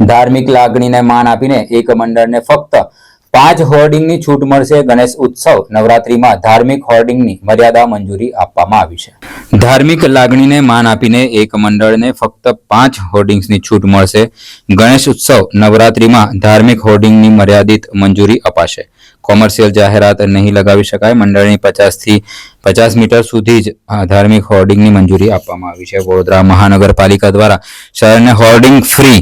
ધાર્મિક લાગણીને માન આપીને એક મંડળને ફક્ત પાંચ હોર્ડિંગની છૂટ મળશે. ગણેશ ઉત્સવ નવરાત્રીમાં ધાર્મિક હોર્ડિંગની મર્યાદા મંજૂરી આપવામાં આવી છે. ધાર્મિક લાગણીને માન આપીને એક મંડળને ફક્ત પાંચ હોર્ડિંગ્સની છૂટ મળશે. ગણેશ ઉત્સવ નવરાત્રીમાં ધાર્મિક હોર્ડિંગની મર્યાદિત મંજૂરી અપાશે. કોમર્શિયલ જાહેરાત નહીં લગાવી શકાય. મંડળની પચાસથી પચાસ મીટર સુધી જ ધાર્મિક હોર્ડિંગની મંજૂરી આપવામાં આવી છે. વડોદરા મહાનગરપાલિકા દ્વારા શહેરને hoarding free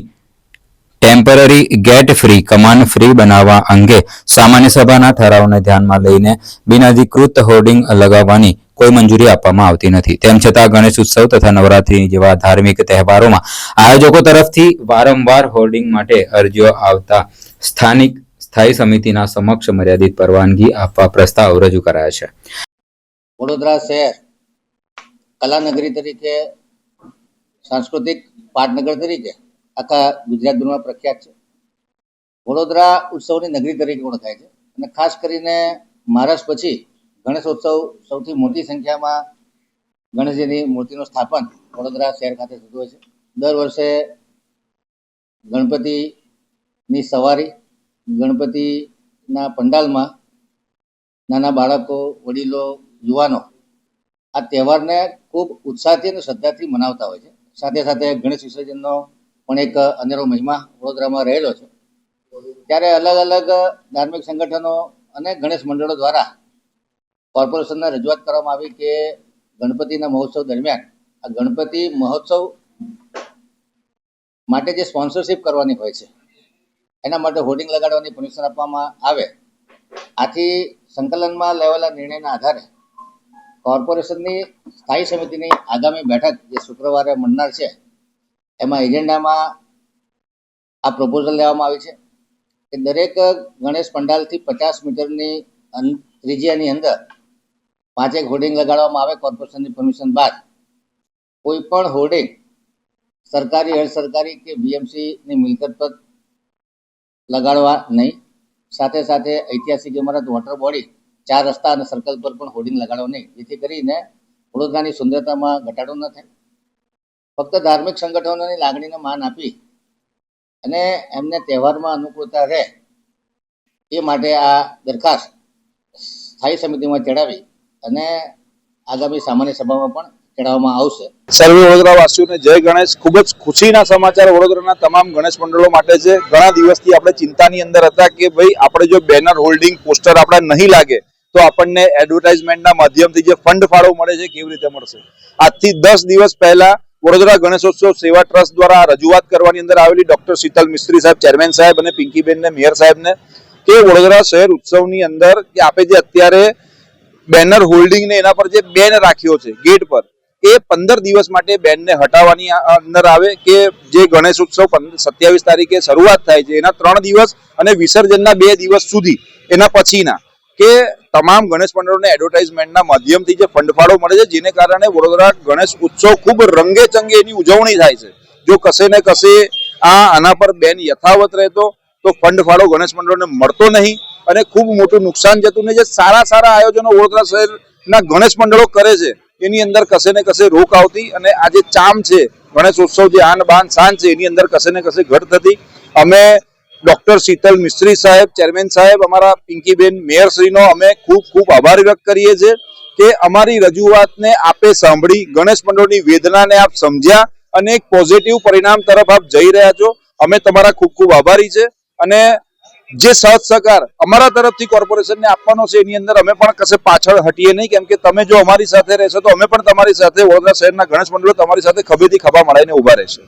temporary gate free કમાન ફ્રી બનાવવા અંગે સામાન્ય સભાના ઠરાવને ધ્યાનમાં લઈને બિનઅધિકૃત હોર્ડિંગ લગાવવાની કોઈ મંજૂરી આપવામાં આવતી નથી. તેમ છતાં ગણેશ ઉત્સવ તથા નવરાત્રી જેવા ધાર્મિક તહેવારોમાં આયોજકો તરફથી વારંવાર હોર્ડિંગ માટે અરજીઓ આવતા સ્થાનિક સ્થાયી સમિતિના સમક્ષ મર્યાદિત પરવાનગી આપવા પ્રસ્તાવ રજૂ કરાયા છે. વડોદરા શહેર કલાનગરી તરીકે, સાંસ્કૃતિક પાટનગર તરીકે આખા ગુજરાતભરમાં પ્રખ્યાત છે. વડોદરા ઉત્સવની નગરી તરીકે ઓળખાય છે. અને ખાસ કરીને મહારાષ્ટ્ર પછી ગણેશોત્સવ સૌથી મોટી સંખ્યામાં ગણેશજીની મૂર્તિનું સ્થાપન વડોદરા શહેર ખાતે થતું હોય છે. દર વર્ષે ગણપતિની સવારી, ગણપતિના પંડાલમાં નાના બાળકો, વડીલો, યુવાનો આ તહેવારને ખૂબ ઉત્સાહથી અને શ્રદ્ધાથી મનાવતા હોય છે. સાથે સાથે ગણેશ વિસર્જનનો પણ એક અનેરો મહિમા વડોદરામાં રહેલો છે. ત્યારે અલગ અલગ ધાર્મિક સંગઠનો અને ગણેશ મંડળો દ્વારા કોર્પોરેશનને રજૂઆત કરવામાં આવી કે ગણપતિના મહોત્સવ દરમિયાન આ ગણપતિ મહોત્સવ માટે જે સ્પોન્સરશિપ કરવાની હોય છે, એના માટે હોર્ડિંગ લગાડવાની પરમિશન આપવામાં આવે, આથી સંકલનમાં લેવાયેલા નિર્ણયના આધારે કોર્પોરેશનની સ્થાયી સમિતિની આગામી બેઠક જે શુક્રવારે મળનાર છે એમાં એજન્ડામાં આ પ્રપોઝલ લેવામાં આવી છે કે દરેક ગણેશ પંડાલથી પચાસ મીટરની ત્રિજ્યાની અંદર પાંચેક હોર્ડિંગ લગાડવામાં આવે કોર્પોરેશનની પરમિશન બાદ. કોઈ પણ હોર્ડિંગ સરકારી અર્ધ સરકારી કે બીએમસીની મિલકત પર લગાડવા નહીં. સાથે સાથે ઐતિહાસિક ઇમારત વોટર બોડી ચાર રસ્તા અને સર્કલ પર પણ હોર્ડિંગ લગાડવા નહીં. જેથી કરીને વડોદરાની સુંદરતામાં ઘટાડો ન થાય. ફક્ત ધાર્મિક સંગઠનોની લાગણીને માન આપી અને એમને તહેવારમાં અનુકૂળતા રહે એ માટે આ દરખાસ્ત સ્થાયી સમિતિમાં ચડાવી અને આગામી સામાન્ય સભામાં પણ ચડાવવામાં આવશે. સર્વે વડોદરાવાસીઓને જય ગણેશ. ખૂબ જ ખુશીના સમાચાર વડોદરાના તમામ ગણેશ મંડળો માટે છે. ઘણા દિવસથી આપણે ચિંતાની અંદર હતા કે ભાઈ આપણે જો બેનર હોલ્ડિંગ પોસ્ટર આપણા નહીં લાગે, તો આપણને એડવર્ટાઇઝમેન્ટના માધ્યમથી જે ફંડ ફાળો મળે છે, કેવી રીતે મળશે? આજથી દસ દિવસ પહેલા વડોદરા ગણેશોત્સવ સેવા ટ્રસ્ટ દ્વારા રજૂઆત કરવાની અંદર આવેલી ડોક્ટર શીતલ મિસ્ત્રી સાહેબ, ચેરમેન સાહેબ અને પિંકીબેન ને મેયર સાહેબને કે વડોદરા શહેર ઉત્સવની અંદર કે આપે જે અત્યારે બેનર હોલ્ડિંગ ને એના પર જે બેન રાખ્યો છે, ગેટ પર, એ પંદર દિવસ માટે બેનને હટાવવાની અંદર આવે કે જે ગણેશ ઉત્સવ સત્યાવીસ તારીખે શરૂઆત થાય છે, એના ત્રણ દિવસ અને વિસર્જનના બે દિવસ સુધી, એના પછીના, કે તમામ ગણેશ મંડળોને એડવર્ટાઇઝમેન્ટના માધ્યમથી જે ફંડફાળો મળે છે, જેને કારણે વડોદરા ગણેશ ઉત્સવ ખૂબ રંગે ચંગે એની ઉજવણી થાય છે. જો કશે ને કશે આ આના પર બેન યથાવત રહેતો, તો ફંડ ફાળો ગણેશ મંડળોને મળતો નહીં અને ખૂબ મોટું નુકસાન જતું ને જે સારા સારા આયોજનો વડોદરા શહેરના ગણેશ મંડળો કરે છે, એની અંદર કશે ને કશે રોક આવતી અને આ જે ચામ છે, ગણેશ ઉત્સવ જે આન બાન શાન છે, એની અંદર કશે ને કશે ઘટ થતી. અમે ડોક્ટર શીતલ મિસ્ત્રી સાહેબ, ચેરમેન સાહેબ, અમારા પિંકીબેન મેયરશ્રીનો અમે ખૂબ ખૂબ આભાર વ્યક્ત કરીએ છીએ કે અમારી રજૂઆતને આપે સાંભળી, ગણેશ મંડળની વેદનાને આપ સમજ્યા અને એક પોઝિટિવ પરિણામ તરફ આપ જઈ રહ્યા છો. અમે તમારા ખૂબ ખૂબ આભારી છે અને જે સહજ સહકાર અમારા તરફથી કોર્પોરેશનને આપવાનો છે, એની અંદર અમે પણ કશે પાછળ હટીએ નહીં. કેમ કે તમે જો અમારી સાથે રહેશો તો અમે પણ તમારી સાથે વડોદરા શહેરના ગણેશ મંડળો તમારી સાથે ખભેથી ખભા મળાઈને ઊભા રહેશે.